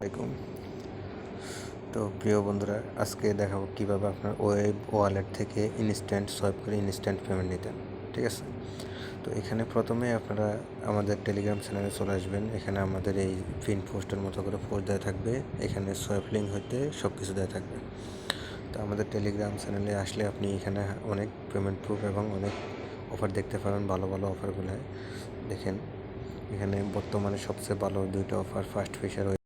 আলাইকুম। তো প্রিয় বন্ধুরা, আজকে দেখাবো কীভাবে আপনার ওয়েব ওয়ালেট থেকে ইনস্ট্যান্ট সোয়াইপ করে ইনস্ট্যান্ট পেমেন্ট নিতেন, ঠিক আছে? তো এখানে প্রথমে আপনারা আমাদের টেলিগ্রাম চ্যানেলে চলে আসবেন। এখানে আমাদের এই পিন পোস্টের মতো করে পোস্ট দেওয়া থাকবে। এখানে সোয়াইপ লিঙ্ক হইতে সব কিছু দেওয়া থাকবে। তো আমাদের টেলিগ্রাম চ্যানেলে আসলে আপনি এখানে অনেক পেমেন্ট প্রুফ এবং অনেক অফার দেখতে পারেন, ভালো ভালো অফারগুলো দেখেন, এখানে বর্তমানে সবচেয়ে ভালো দুইটা অফার ফার্স্ট আছে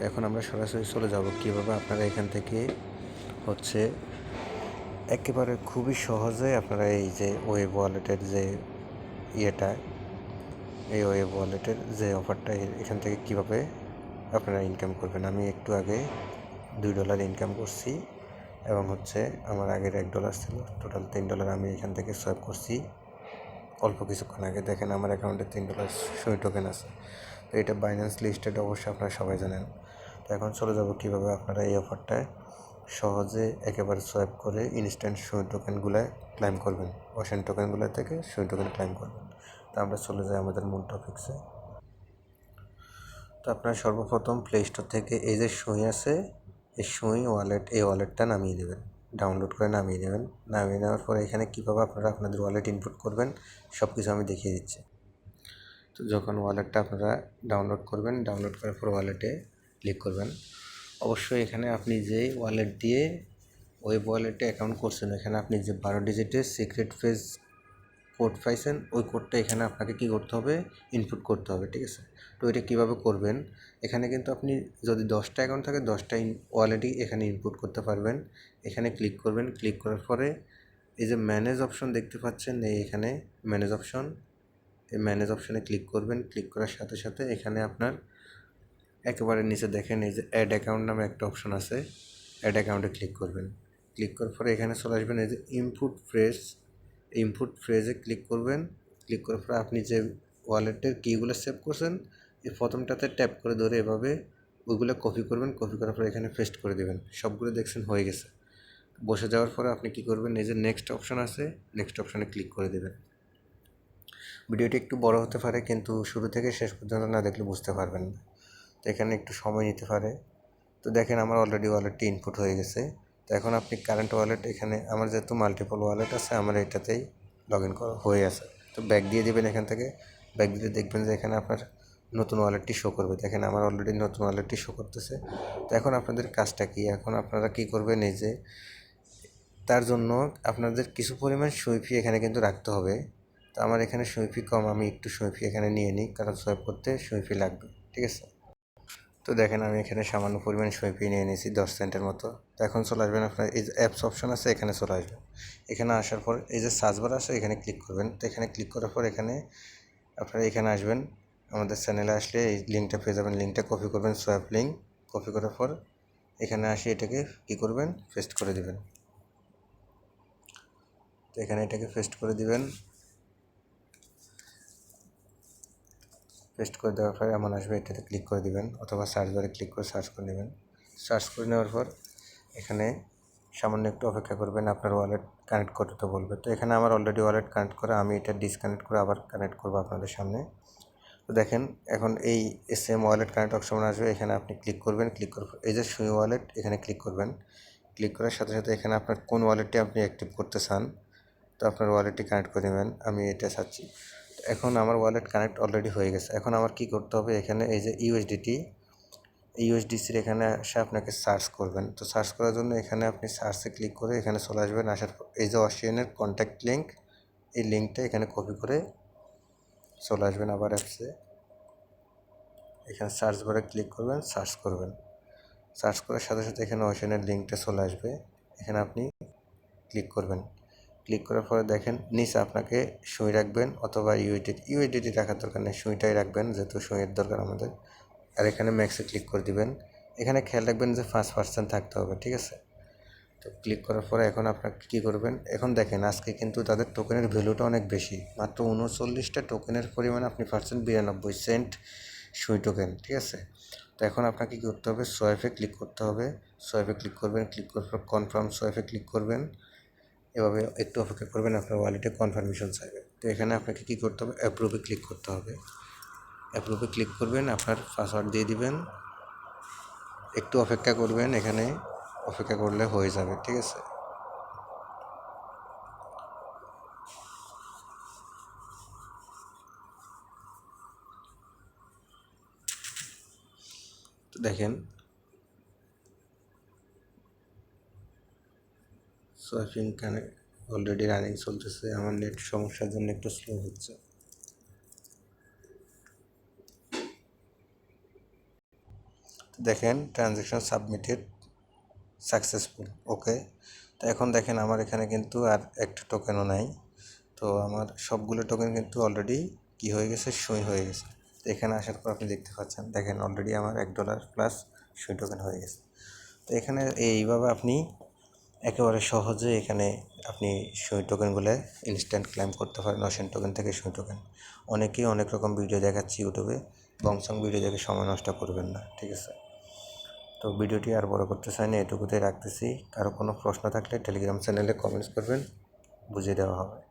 তো এখন আমরা সরাসরি চলে যাব কীভাবে আপনারা এখান থেকে হচ্ছে একেবারে খুবই সহজে আপনারা এই যে ওয়েব ওয়ালেটের যে ইয়েটা, এই ওয়েব ওয়ালেটের যে অফারটা এখান থেকে কীভাবে আপনারা ইনকাম করবেন। আমি একটু আগে দুই ডলার ইনকাম করছি এবং হচ্ছে আমার আগের এক ডলার ছিল। টোটাল তিন ডলার আমি এখান থেকে সোয়াইপ করছি। অল্প কিছুক্ষণ আগে দেখেন আমার অ্যাকাউন্টে তিন ডলার সই টোকেন আছে। তো এটা বাইন্যান্স লিস্টেড অবশ্যই আপনারা সবাই জানেন। তো এখন চলে যাব কীভাবে আপনারা এই অফারটায় সহজে একেবারে সোয়াইপ করে ইনস্ট্যান্ট সুই টোকেনগুলো ক্লাইম করবেন। ওশেন টোকেনগুলো থেকে সুই টোকেন ক্লাইম করবেন। তো আমরা চলে যাই আমাদের মূল টপিক্সে তো আপনারা সর্বপ্রথম প্লে স্টোর থেকে এই যে সুই আছে, এই সুই ওয়ালেট এই ওয়ালেটটা নামিয়ে নেবেন ডাউনলোড করে নামিয়ে নেবেন নামিয়ে নেওয়ার পরে এখানে কীভাবে আপনারা আপনাদের ওয়ালেট ইনপুট করবেন সব কিছু আমি দেখিয়ে দিচ্ছি। তো যখন ওয়ালেটটা আপনারা ডাউনলোড করবেন ডাউনলোড করার পর ওয়ালেটে ক্লিক করবেন। অবশ্যই এখানে আপনি যে ওয়ালেট দিয়ে ওয়েব ওয়ালেটে অ্যাকাউন্ট করছেন, এখানে আপনি যে বারো ডিজিটের সিক্রেট ফেজ কোড পাইছেন, ওই কোডটা এখানে আপনাকে কী করতে হবে? ইনপুট করতে হবে, ঠিক আছে? তো এটা কীভাবে করবেন? এখানে কিন্তু আপনি যদি দশটা অ্যাকাউন্ট থাকে, দশটা ওয়ালেটই এখানে ইনপুট করতে পারবেন। এখানে ক্লিক করবেন ক্লিক করার পরে এই যে ম্যানেজ অপশন দেখতে পাচ্ছেন, এই এখানে ম্যানেজ অপশন এই ম্যানেজ অপশানে ক্লিক করবেন। ক্লিক করার সাথে সাথে এখানে আপনার একেবারে নিচে দেখেন এই যে অ্যাড অ্যাকাউন্ট নামে একটা অপশন আছে। অ্যাড অ্যাকাউন্টে ক্লিক করবেন। ক্লিক করার পরে এখানে চলে আসবেন এই যে ইনপুট ফ্রেজ ইনপুট ফ্রেজে ক্লিক করবেন। ক্লিক করার পরে আপনি যে ওয়ালেটের কীগুলো সেভ করছেন, এই প্রথমটাতে ট্যাপ করে ধরে এভাবে ওইগুলো কপি করবেন। কপি করার পরে এখানে পেস্ট করে দেবেন। সবগুলো দেখছেন হয়ে গেছে। বসে যাওয়ার পরে আপনি কি করবেন, এই যে নেক্সট অপশন আছে নেক্সট অপশানে ক্লিক করে দেবেন। ভিডিওটি একটু বড় হতে পারে, কিন্তু শুরু থেকে শেষ পর্যন্ত না দেখলে বুঝতে পারবেন না। তো এখানে একটু সময় নিতে পারে। তো দেখেন আমার অলরেডি ওয়ালেটটি ইনপুট হয়ে গেছে। তো এখন আপনি কারেন্ট ওয়ালেট এখানে, আমার যেহেতু মাল্টিপল ওয়ালেট আছে, আমার এটাতেই লগ ইন করা হয়ে আছে। তো ব্যাক দিয়ে দেবেন এখান থেকে। ব্যাক দিতে দেখবেন যে এখানে আপনার নতুন ওয়ালেটটি শো করবে। দেখেন আমার অলরেডি নতুন ওয়ালেটটি শো করতেছে। তো এখন আপনাদের কাজটা কী? এখন আপনারা কি করবেন, এই যে তার জন্য আপনাদের কিছু পরিমাণ সুইফি এখানে কিন্তু রাখতে হবে। তো আমার এখানে সুইফি কম, আমি একটু সুইফি এখানে নিয়ে নিই, কারণ সোয়াইপ করতে সুইফি লাগবে। ঠিক আছে? তো দেখেন আমি এখানে সামান্য পরিমাণ সুইফি নিয়ে নিয়েছি দশ সেন্টের মতো। তো এখন চলে আসবেন আপনার এই যে অ্যাপস অপশন আছে, এখানে চলে আসবেন। এখানে আসার পর এই যে সার্চবার আছে, এখানে ক্লিক করবেন। তো এখানে ক্লিক করার পর এখানে আপনারা এখানে আসবেন। আমাদের চ্যানেলে আসলে এই লিঙ্কটা পেয়ে যাবেন। লিঙ্কটা কপি করবেন সোয়াইপ লিঙ্ক কপি করার পর এখানে আসে এটাকে কী করবেন? পেস্ট করে দিবেন। তো এখানে এটাকে পেস্ট করে দিবেন। পেস্ট করে দেওয়ার পরে এমন আসবে, এটাতে ক্লিক করে দিবেন অথবা সার্চ বারে ক্লিক করে সার্চ করে নেবেন। সার্চ করে নেওয়ার পর এখানে সামান্য একটু অপেক্ষা করবেন, আপনার ওয়ালেট কানেক্ট করতে তো বলবে। তো এখানে আমার অলরেডি ওয়ালেট কানেক্ট করা, আমি এটা ডিসকানেক্ট করে আবার কানেক্ট করব আপনাদের সামনে। তো দেখেন, এখন এই সেম ওয়ালেট কানেক্ট অপশন আসবে, এখানে আপনি ক্লিক করবেন ক্লিক করার এই যে সুই ওয়ালেট এখানে ক্লিক করবেন। ক্লিক করার সাথে সাথে এখানে আপনার কোন ওয়ালেটটি আপনি অ্যাক্টিভ করতে চান, তো আপনার ওয়ালেটটি কানেক্ট করে নেবেন। আমি এটা চাচ্ছি। এখন আমার ওয়ালেট কানেক্ট অলরেডি হয়ে গেছে। এখন আমার কি করতে হবে? এখানে এই যে ইউএসডিটি ইউএসডিসির এখানে এসে আপনাকে সার্চ করবেন। তো সার্চ করার জন্য এখানে আপনি সার্চে ক্লিক করে এখানে চলে আসবেন। আসার এই যে অস্ট্রেলিয়ানের কন্ট্যাক্ট লিঙ্ক এই লিঙ্কটা এখানে কপি করে চলে আসবেন আবার অ্যাপসে এখানে সার্চ বারে ক্লিক করবেন সার্চ করবেন। সার্চ করার সাথে সাথে এখানে অস্ট্রেলিয়ানের লিঙ্কটা চলে আসবে। এখানে আপনি ক্লিক করবেন। ক্লিক করার পরে দেখেন নিচে আপনাকে সুই রাখবেন অথবা ইউইডিটি ইউএডিটি রাখার দরকার নেই, সুইটাই রাখবেন যেহেতু সুইয়ের দরকার আমাদের। আর এখানে ম্যাক্সে ক্লিক করে দিবেন। এখানে খেয়াল রাখবেন যে পাঁচ পার্সেন্ট থাকতে হবে, ঠিক আছে? তো ক্লিক করার পরে এখন আপনাকে কী করবেন? এখন দেখেন আজকে কিন্তু তাদের টোকেনের ভ্যালুটা অনেক বেশি। মাত্র উনচল্লিশটা টোকেনের পরিমাণ আপনি পার্সেন্ট বিরানব্বই সেন্ট সুই টোকেন ঠিক আছে? তো এখন আপনাকে কী করতে হবে? সোয়াইফে ক্লিক করতে হবে। সোয়াইফে ক্লিক করবেন ক্লিক করার পর কনফার্ম সোয়াইফে ক্লিক করবেন। এভাবে একটু অপেক্ষা করবেন, আপনার ওয়ালেটে কনফার্মেশন চাইবে। তো এখানে আপনাকে কী করতে হবে? অ্যাপ্রুভে ক্লিক করতে হবে। অ্যাপ্রুভে ক্লিক করবেন, আপনার পাসওয়ার্ড দিয়ে দিবেন। একটু অপেক্ষা করবেন, এখানে অপেক্ষা করলে হয়ে যাবে, ঠিক আছে? তো দেখেন সোয়াইপিং কানে অলরেডি রানিং চলতেছে, আমার নেট সমস্যার জন্য একটু স্লো হচ্ছে। দেখেন ট্রানজ্যাকশন সাবমিটেড সাকসেসফুল ওকে তো এখন দেখেন, আমার এখানে কিন্তু আর একটা টোকেনও নাই। তো আমার সবগুলো টোকেন কিন্তু অলরেডি কি হয়ে গেছে? সই হয়ে গেছে। তো এখানে আসার পর আপনি দেখতে পাচ্ছেন, দেখেন অলরেডি আমার এক ডলার প্লাস সই টোকেন হয়ে গেছে। তো এখানে এইভাবে আপনি একেবারে সহজে এখানে আপনি সই টোকেনগুলো ইনস্ট্যান্ট ক্লাইম করতে পারেন অসেন টোকেন থেকে সই টোকেন অনেকেই অনেক রকম ভিডিও দেখাচ্ছি ইউটিউবে বংসং ভিডিও দেখে সময় নষ্ট করবেন না, ঠিক আছে? তো ভিডিওটি আর বড় করতে চাই না, এটুকুতেই রাখতেছি। কারও কোনো প্রশ্ন থাকলে টেলিগ্রাম চ্যানেলে কমেন্টস করবেন, বুঝিয়ে দেওয়া হবে।